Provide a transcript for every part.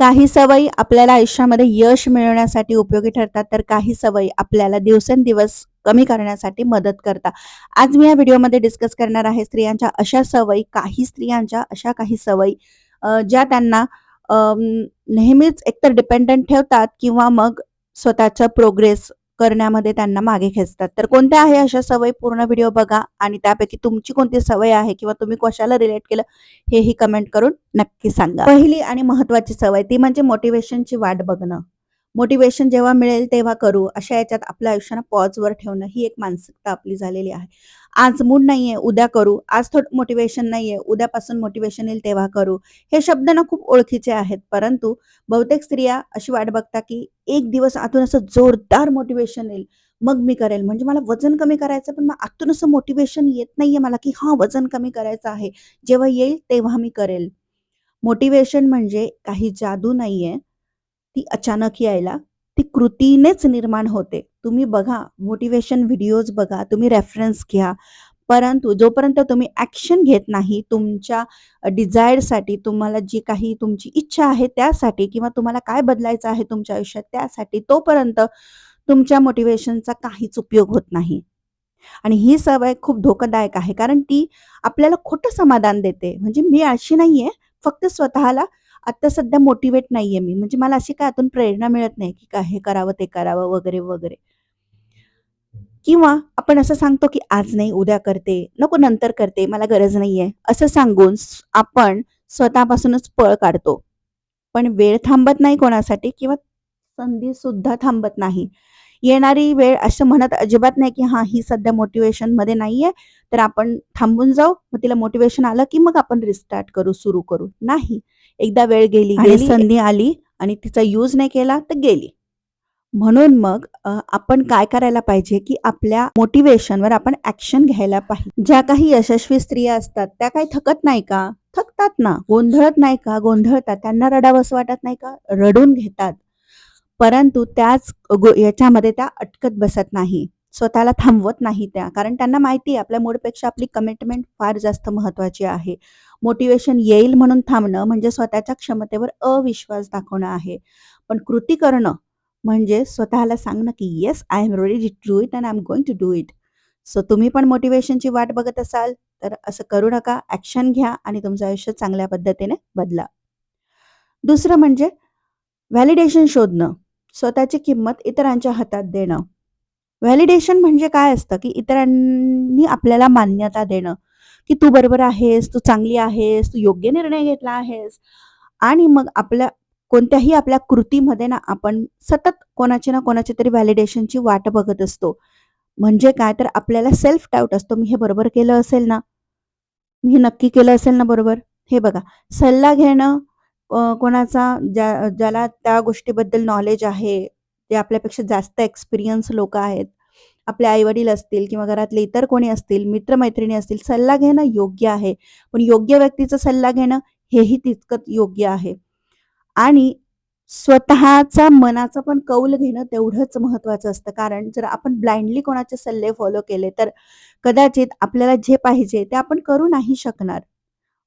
काही सवयी आपल्याला आयुष्यामध्ये यश मिळवण्यासाठी उपयोगी ठरतात तर काही सवयी आपल्याला दिवसेंदिवस कमी करण्यासाठी मदत करतात. आज मी या व्हिडिओमध्ये डिस्कस करणार आहे स्त्रियांच्या अशा सवयी काही स्त्रियांच्या अशा काही सवयी ज्या त्यांना नेहमीच एकतर डिपेंडंट ठेवतात किंवा मग स्वतःचा प्रोग्रेस करण्यामध्ये त्यांना मागे खेचतात. तर कोणत्या आहे अशा सवयी? पूर्ण व्हिडिओ बघा आणि त्यापैकी तुमची कोणती सवय आहे किंवा तुम्ही कशाला रिलेट केलं हेही कमेंट करून नक्की सांगा. पहिली आणि महत्वाची सवय ती म्हणजे मोटिवेशनची वाट बघणं. मोटिवेशन जेव्हा मिळेल तेव्हा करू. अशा याच्यात आपल्या आयुष्यानं पॉजवर ठेवणं ही एक मानसिकता आपली झालेली आहे. आज मूड नाहीये उद्या करू. आज थोडं मोटिवेशन नाहीये उद्यापासून मोटिवेशन येईल तेव्हा करू. हे शब्द ना खूप ओळखीचे आहेत. परंतु बहुतेक स्त्रिया अशी वाट बघता की एक दिवस आतून असं जोरदार मोटिवेशन येईल. मग मी करेल. म्हणजे मला वजन कमी करायचं पण मग आतून असं मोटिवेशन येत नाहीये मला की हा वजन कमी करायचं आहे. जेव्हा येईल तेव्हा मी करेल. मोटिवेशन म्हणजे काही जादू नाहीये. ती अचानक यायला ती कृतीनेच निर्माण होते. तुम्ही बघा मोटिवेशन व्हिडिओज बघा तुम्ही रेफरन्स घ्या. परंतु जोपर्यंत तुम्ही ॲक्शन घेत नाही तुमच्या डिझायरसाठी तुम्हाला जी काही तुमची इच्छा आहे त्यासाठी किंवा तुम्हाला काय बदलायचं आहे तुमच्या आयुष्यात त्यासाठी तोपर्यंत तुमच्या मोटिवेशनचा काहीच उपयोग होत नाही. आणि ही सवय खूप धोकादायक आहे. कारण ती आपल्याला खोटं समाधान देते. म्हणजे मी अशी नाहीये. फक्त स्वतःला आता सध्या मोटिवेट नाहीये मी. म्हणजे मला अशी काय आतून प्रेरणा मिळत नाही की काय हे करावं ते करावं वगैरे वगैरे. किंवा आपण असं सांगतो की आज नाही उद्या करते नको नंतर करते मला गरज नाहीये. असं सांगून आपण स्वतःपासूनच पळ काढतो. पण वेळ थांबत नाही कोणासाठी किंवा संधी सुद्धा थांबत नाही. येणारी वेळ असं म्हणत अजिबात नाही की हा ही सध्या मोटिवेशनमध्ये नाहीये तर आपण थांबून जाऊ. मग तिला मोटिवेशन आलं की मग आपण रिस्टार्ट करू सुरू करू. नाही. एकदा वेळ गेली गेली. संधी आली आणि तिचा यूज नाही केला तर गेली. म्हणून मग आपण काय करायला पाहिजे की आपल्या मोटिवेशनवर आपण ऍक्शन घ्यायला पाहिजे. ज्या काही यशस्वी स्त्रिया असतात त्या काही थकत नाही का? थकतात ना. गोंधळत नाही का? गोंधळतात. त्यांना रडावंसं वाटत नाही का? रडून घेतात. परंतु त्याच याच्यामध्ये त्या अटकत बसत नाही. स्वतःला थांबवत नाही त्या. कारण त्यांना माहिती आहे आपल्या मूडपेक्षा आपली कमिटमेंट फार जास्त महत्वाची आहे. मोटिवेशन येईल म्हणून थांबणं म्हणजे स्वतःच्या क्षमतेवर अविश्वास दाखवणं आहे. पण कृती करणं म्हणजे स्वतःला सांगणं की yes I am ready to do it and I am going to do it so तुम्ही पण मोटिवेशनची वाट बघत असाल तर असं करू नका. ॲक्शन घ्या आणि तुमचं आयुष्य चांगल्या पद्धतीने बदला. दुसरं म्हणजे व्हॅलिडेशन शोधणं. स्वतःची किंमत इतरांच्या हातात देणं. व्हॅलिडेशन म्हणजे काय असतं? की इतरांनी आपल्याला मान्यता देणं. की तू बरोबर आहेस तू चांगली आहेस तू योग्य निर्णय घेतला आहेस. आणि मग आपल्या कोणत्याही आपल्या कृतीमध्ये ना आपण सतत कोणाची ना कोणाची तरी व्हॅलिडेशनची वाट बघत असतो. म्हणजे काय? तर आपल्याला सेल्फ डाऊट असतो. मी हे बरोबर केलं असेल ना? मी हे नक्की केलं असेल ना बरोबर? हे बघा. सल्ला घेणं कोणाचा ज्या ज्याला त्या गोष्टीबद्दल नॉलेज आहे जे आपल्यापेक्षा जास्त एक्सपिरियन्स लोक आहेत. आपले आईवडील असतील किंवा घरातले इतर कोणी असतील मित्रमैत्रिणी असतील सल्ला घेणं योग्य आहे. पण योग्य व्यक्तीचा सल्ला घेणं हेही तितकंच योग्य आहे. आणि स्वतःचा मनाचा पण कौल घेणं तेवढंच महत्वाचं असतं. कारण जर आपण ब्लाइंडली कोणाचे सल्ले फॉलो केले तर कदाचित आपल्याला जे पाहिजे ते आपण करू नाही शकणार.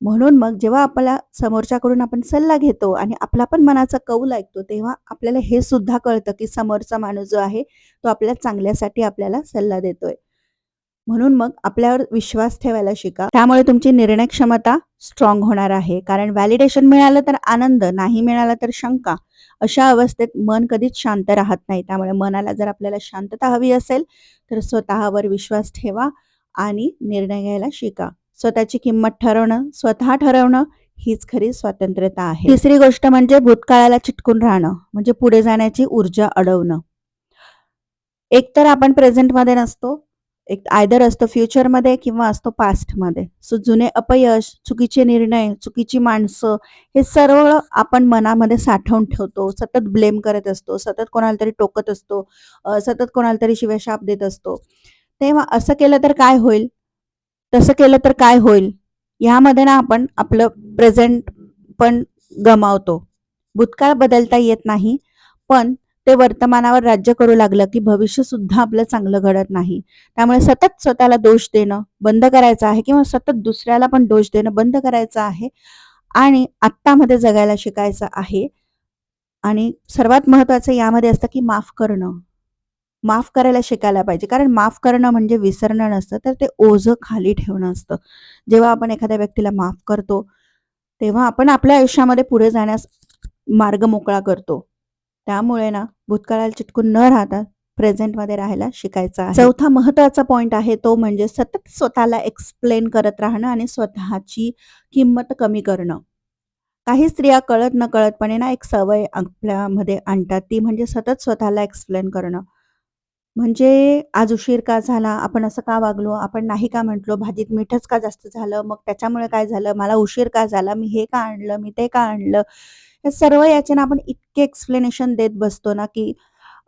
म्हणून मग जेव्हा आपल्याला समोरच्याकडून आपण सल्ला घेतो आणि आपला पण मनाचा कौल ऐकतो तेव्हा आपल्याला हे सुद्धा कळतं की समोरचा माणूस जो आहे तो आपल्या चांगल्यासाठी आपल्याला सल्ला देतोय. म्हणून मग आपल्यावर विश्वास ठेवायला शिका. त्यामुळे तुमची निर्णय क्षमता स्ट्रॉंग होणार आहे. कारण व्हॅलिडेशन मिळालं तर आनंद नाही मिळाला तर शंका. अशा अवस्थेत मन कधीच शांत राहत नाही. त्यामुळे मनाला जर आपल्याला शांतता हवी असेल तर स्वतःवर विश्वास ठेवा आणि निर्णय घ्यायला शिका. स्वतःची किंमत ठरवणं स्वतः ठरवणं हीच खरी स्वातंत्र्यता आहे. तिसरी गोष्ट म्हणजे भूतकाळाला चिटकून राहणं म्हणजे पुढे जाण्याची ऊर्जा अडवणं. एकतर आपण प्रेझेंटमध्ये नसतो एक आयदर असतो फ्युचरमध्ये किंवा असतो पास्टमध्ये सो जुने अपयश चुकीचे निर्णय चुकीची माणसं हे सर्व आपण मनामध्ये साठवून ठेवतो. सतत ब्लेम करत असतो सतत कोणाला तरी टोकत असतो सतत कोणाला तरी शिवशाप देत असतो. तेव्हा असं केलं तर काय होईल? तसं केलं तर काय होईल? ह्यामध्ये ना आपण आपलं प्रेझेंट पण गमावतो. भूतकाळ बदलता येत नाही पण ते वर्तमानावर राज्य करू लागलं की भविष्य सुद्धा आपलं चांगलं घडत नाही. त्यामुळे सतत स्वतःला दोष देणं बंद करायचं आहे किंवा सतत दुसऱ्याला पण दोष देणं बंद करायचं आहे आणि आत्तामध्ये जगायला शिकायचं आहे. आणि सर्वात महत्त्वाचं यामध्ये असतं, की माफ करणं. माफ करायला शिकायला पाहिजे. कारण माफ करणं म्हणजे विसरणं नसतं, तर ते ओझं खाली ठेवणं असतं. जेव्हा आपण एखाद्या व्यक्तीला माफ करतो, तेव्हा आपण आपल्या आयुष्यामध्ये पुढे जाण्यास मार्ग मोकळा करतो. त्यामुळे ना भूतकाळाला चिटकून न राहता प्रेझेंटमध्ये राहायला शिकायचं आहे. चौथा महत्त्वाचा पॉइंट आहे तो म्हणजे सतत स्वतःला एक्सप्लेन करत राहणं आणि स्वतःची किंमत कमी करणं. काही स्त्रिया कळत न कळतपणे ना एक सवय आपल्यामध्ये आणतात, ती म्हणजे सतत स्वतःला एक्सप्लेन करणं. म्हणजे आज उशीर का झाला? आपण असं का वागलो? आपण नाही का म्हटलो? भाजीत मीठच का जास्त झालं? मग त्याच्यामुळे काय झालं? मला उशीर का झाला? मी हे का आणलं? मी ते का आणलं? हे सर्व याचे ना आपण इतके एक्सप्लेनेशन देत बसतो ना, की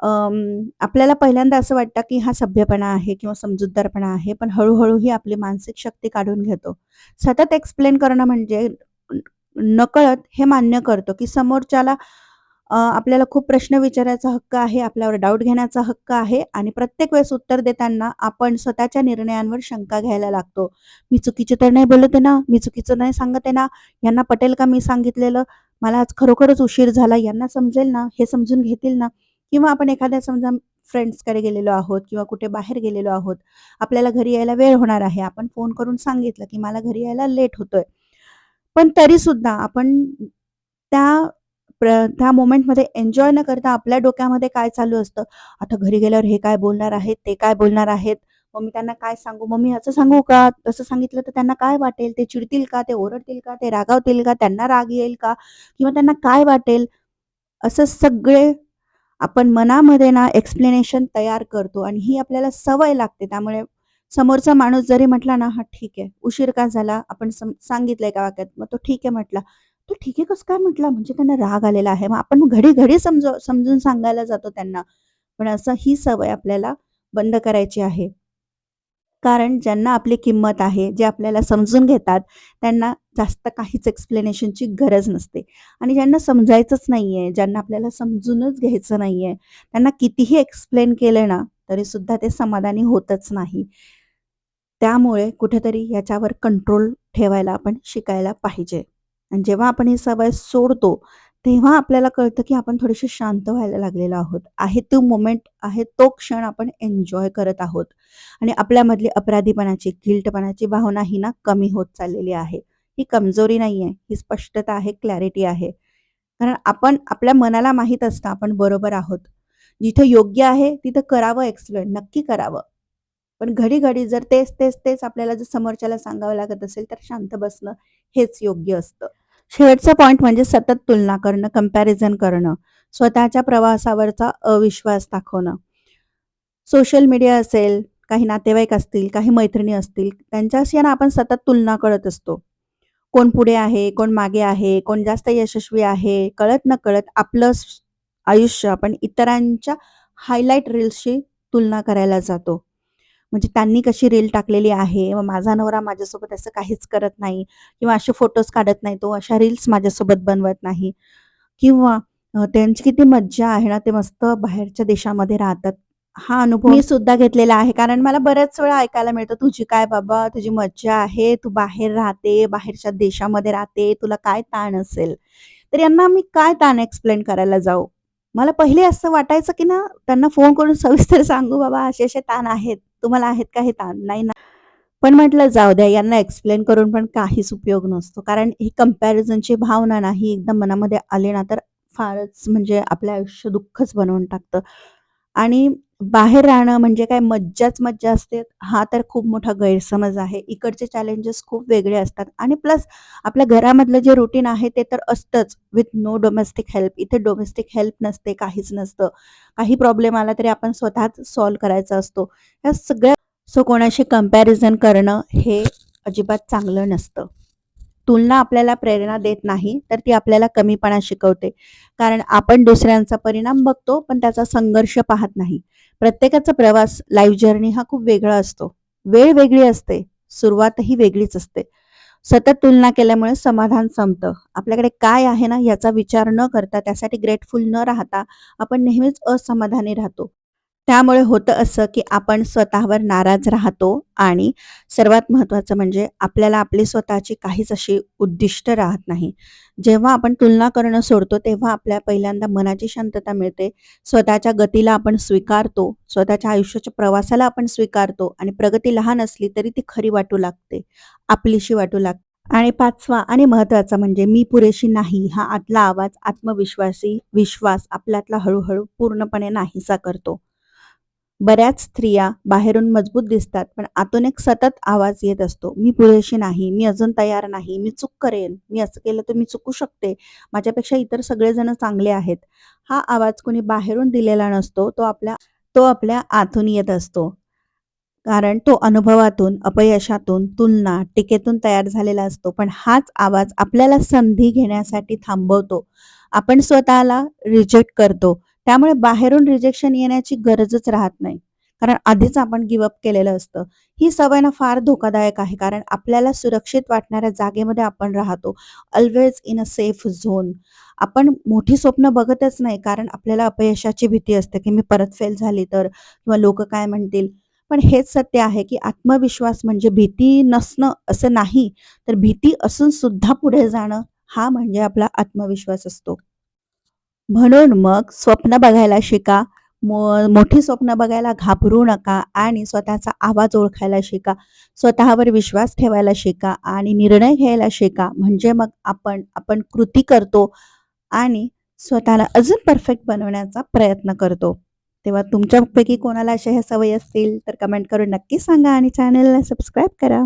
आपल्याला पहिल्यांदा असं वाटतं, की हा सभ्यपणा आहे किंवा समजूतदारपणा आहे. पण हळूहळू ही आपली मानसिक शक्ती काढून घेतो. सतत एक्सप्लेन करणं म्हणजे नकळत हे मान्य करतो, की समोरच्याला आपल्याला खूप प्रश्न विचारायचा हक्क आहे, आपल्यावर डाऊट घेण्याचा हक्क आहे आणि प्रत्येक वेळेस उत्तर देताना आपण स्वतःच्या निर्णयांवर शंका घ्यायला लागतो. मी चुकीचे तर नाही बोलत आहे ना? मी चुकीचं नाही सांगत आहे ना? यांना पटेल का मी सांगितलेलं? मला आज खरोखरच उशीर झाला. यांना समजेल ना? हे समजून घेतील ना? किंवा आपण एखाद्या समजा फ्रेंड्सकडे गेलेलो आहोत किंवा कुठे बाहेर गेलेलो आहोत. आपल्याला घरी यायला वेळ होणार आहे. आपण फोन करून सांगितलं, की मला घरी यायला लेट होतोय. पण तरी सुद्धा आपण त्या त्या मोमेंटमध्ये एन्जॉय न करता आपल्या डोक्यामध्ये काय चालू असतं, आता घरी गेल्यावर हे काय बोलणार आहेत, ते काय बोलणार आहेत, मग मी त्यांना काय सांगू, मग मी असं सांगू का, तसं सांगितलं तर त्यांना काय वाटेल, ते चिडतील का, ते ओरडतील का, ते रागावतील का, त्यांना राग येईल का? किंवा त्यांना काय वाटेल, असं सगळे आपण मनामध्ये ना एक्सप्लेनेशन तयार करतो आणि ही आपल्याला सवय लागते. त्यामुळे समोरचा माणूस जरी म्हटला ना, हा ठीक आहे. उशीर का झाला?" आपण सांगितलंय का वाक्यात. मग तो ठीक आहे म्हटला. तू ठीक आहे कसं काय म्हटला? म्हणजे त्यांना राग आलेला आहे. मग आपण घडी-घडी समज समजून सांगायला जातो त्यांना. पण असं ही सवय आपल्याला बंद करायची आहे. कारण ज्यांना आपली किंमत आहे, जे आपल्याला समजून घेतात, त्यांना जास्त काहीच एक्सप्लेनेशनची गरज नसते. आणि ज्यांना समजायचंच नाहीये, ज्यांना आपल्याला समजूनच घ्यायचं नाहीये, त्यांना कितीही एक्सप्लेन केलं ना, तरीसुद्धा ते समाधानी होतच नाही. त्यामुळे कुठेतरी याच्यावर कंट्रोल ठेवायला आपण शिकायला पाहिजे. आणि जेव्हा आपण ही सवय सोडतो, तेव्हा आपल्याला कळतं, की आपण थोडेसे शांत व्हायला लागलेलो आहोत. आहे तो मोमेंट आहे तो क्षण आपण एन्जॉय करत आहोत. आणि आपल्यामधली अपराधीपणाची, गिल्टपणाची भावना ही ना कमी होत चाललेली आहे. ही कमजोरी नाहीये, ही स्पष्टता आहे, क्लॅरिटी आहे. कारण आपण आपल्या मनाला माहीत असतं आपण बरोबर आहोत. जिथं योग्य आहे तिथं करावं एक्सप्लेन, नक्की करावं. पण घडी-घडी जर तेच, तेच, तेच आपल्याला जर समोरच्याला सांगावं लागत असेल, तर शांत बसणं हेच योग्य असतं. शेवटचा पॉइंट म्हणजे सतत तुलना करणं, कंपॅरिझन करणं, स्वतःच्या प्रवासावरचा अविश्वास दाखवणं. सोशल मीडिया असेल, काही नातेवाईक असतील, काही मैत्रिणी असतील, त्यांच्याशी ना आपण सतत तुलना करत असतो. कोण पुढे आहे, कोण मागे आहे, कोण जास्त यशस्वी आहे, कळत न कळत आपलं आयुष्य आपण इतरांच्या हायलाईट रील्सशी तुलना करायला जातो. म्हणजे त्यांनी कशी रील टाकलेली आहे, व माझा नवरा माझ्यासोबत असं काहीच करत नाही किंवा असे फोटोज काढत नाही, तो अशा रील्स माझ्यासोबत बनवत नाही किंवा त्यांची किती मज्जा आहे ना, ते मस्त बाहेरच्या देशामध्ये राहतात. हा अनुभव मी सुद्धा घेतलेला आहे. कारण मला बऱ्याच वेळा ऐकायला मिळतं, "तुझी काय बाबा, तुझी मज्जा आहे, तू बाहेर राहते, बाहेरच्या देशामध्ये राहते, तुला काय ताण असेल?" तर यांना मी काय ताण एक्सप्लेन करायला जाऊ? मला पहिले असं वाटायचं, की ना त्यांना फोन करून सविस्तर सांगू, "बाबा असे-असे ताण आहेत. तुम्हाला आहेत का हे ताण?" नाही ना. पण म्हटलं जाऊ द्या, यांना एक्सप्लेन करून पण काहीच उपयोग नसतो. कारण ही कम्पॅरिझनची भावना नाही एकदम मनामध्ये आली ना, तर फारच म्हणजे आपलं आयुष्य दुःखच बनवून टाकतं. आणि बाहेर राहणं म्हणजे काय मज्जाच मज्जा असते, हा तर खूप मोठा गैरसमज आहे. इकडचे चॅलेंजेस खूप वेगळे असतात आणि प्लस आपल्या घरामधलं जे रुटीन आहे ते तर असतंच विथ नो डोमेस्टिक हेल्प. इथे डोमेस्टिक हेल्प नसते, काहीच नसतं. काही प्रॉब्लेम आला तरी आपण स्वतःच सॉल्व्ह करायचा असतो. या सगळ्या सो कोणाशी कंपॅरिझन करणं हे अजिबात चांगलं नसतं. तुलना आपल्याला प्रेरणा देत नाही, तर ती आपल्याला कमीपणा शिकवते. कारण आपण दुसऱ्यांचा परिणाम बघतो, पण त्याचा संघर्ष पाहत नाही. प्रत्येकाचा प्रवास, लाईफ जर्नी हा खूप वेगळा असतो. वेळ वेगळी असते, सुरुवातही वेगळीच असते. सतत तुलना केल्यामुळे समाधान संपतं. आपल्याकडे काय आहे ना याचा विचार न करता, त्यासाठी ग्रेटफुल न राहता आपण नेहमीच असमाधानी राहतो. त्यामुळे होतं असं, की आपण स्वतःवर नाराज राहतो आणि सर्वात महत्त्वाचं म्हणजे आपल्याला आपली स्वतःची काहीच अशी उद्दिष्ट राहत नाही. जेव्हा आपण तुलना करणं सोडतो, तेव्हा आपल्या पहिल्यांदा मनाची शांतता मिळते. स्वतःच्या गतीला आपण स्वीकारतो, स्वतःच्या आयुष्याच्या प्रवासाला आपण स्वीकारतो आणि प्रगती लहान असली तरी ती खरी वाटू लागते, आपलीशी वाटू लागते. आणि पाचवा आणि महत्त्वाचा म्हणजे मी पुरेशी नाही हा आतला आवाज आत्मविश्वासी विश्वास आपल्यातला हळूहळू पूर्णपणे नाहीसा करतो. बऱ्याच स्त्रिया बाहेरून मजबूत दिसतात, पण आतून एक सतत आवाज येत असतो, "मी पुरेशी नाही, मी अजून तयार नाही, मी चूक करेन, मी असं केलं तर मी चुकू शकते, माझ्यापेक्षा इतर सगळेजण चांगले आहेत." हा आवाज कोणी बाहेरून दिलेला नसतो, तो आपल्या तो आपल्या आतून येत असतो. कारण तो अनुभवातून, अपयशातून, तुलना, टीकेतून तयार झालेला असतो. पण हाच आवाज आपल्याला संधी घेण्यासाठी थांबवतो. आपण स्वतःला रिजेक्ट करतो. त्यामुळे बाहेरून रिजेक्शन येण्याची गरजच राहत नाही. कारण आधीच आपण गिवअप केलेलं असतं. ही सवय ना फार धोकादायक आहे. कारण आपल्याला सुरक्षित वाटणाऱ्या जागेमध्ये आपण राहतो. Always in a safe zone. आपण मोठी स्वप्न बघतच नाही. कारण आपल्याला अपयशाची भीती असते, की मी परत फेल झाली तर किंवा लोक काय म्हणतील? पण हेच सत्य आहे, की आत्मविश्वास म्हणजे भीती नसणं असं नाही, तर भीती असून सुद्धा पुढे जाणं हा म्हणजे आपला आत्मविश्वास असतो. म्हणून मग स्वप्न बघायला शिका. मोठी स्वप्न बघायला घाबरू नका आणि स्वतःचा आवाज ओळखायला शिका. स्वतःवर विश्वास ठेवायला शिका आणि निर्णय घ्यायला शिका. म्हणजे मग आपण आपण कृती करतो आणि स्वतःला अजून परफेक्ट बनवण्याचा प्रयत्न करतो. तेव्हा तुमच्यापैकी कोणाला अशा ह्या सवयी असतील तर कमेंट करून नक्की सांगा आणि चॅनलला सबस्क्राईब करा.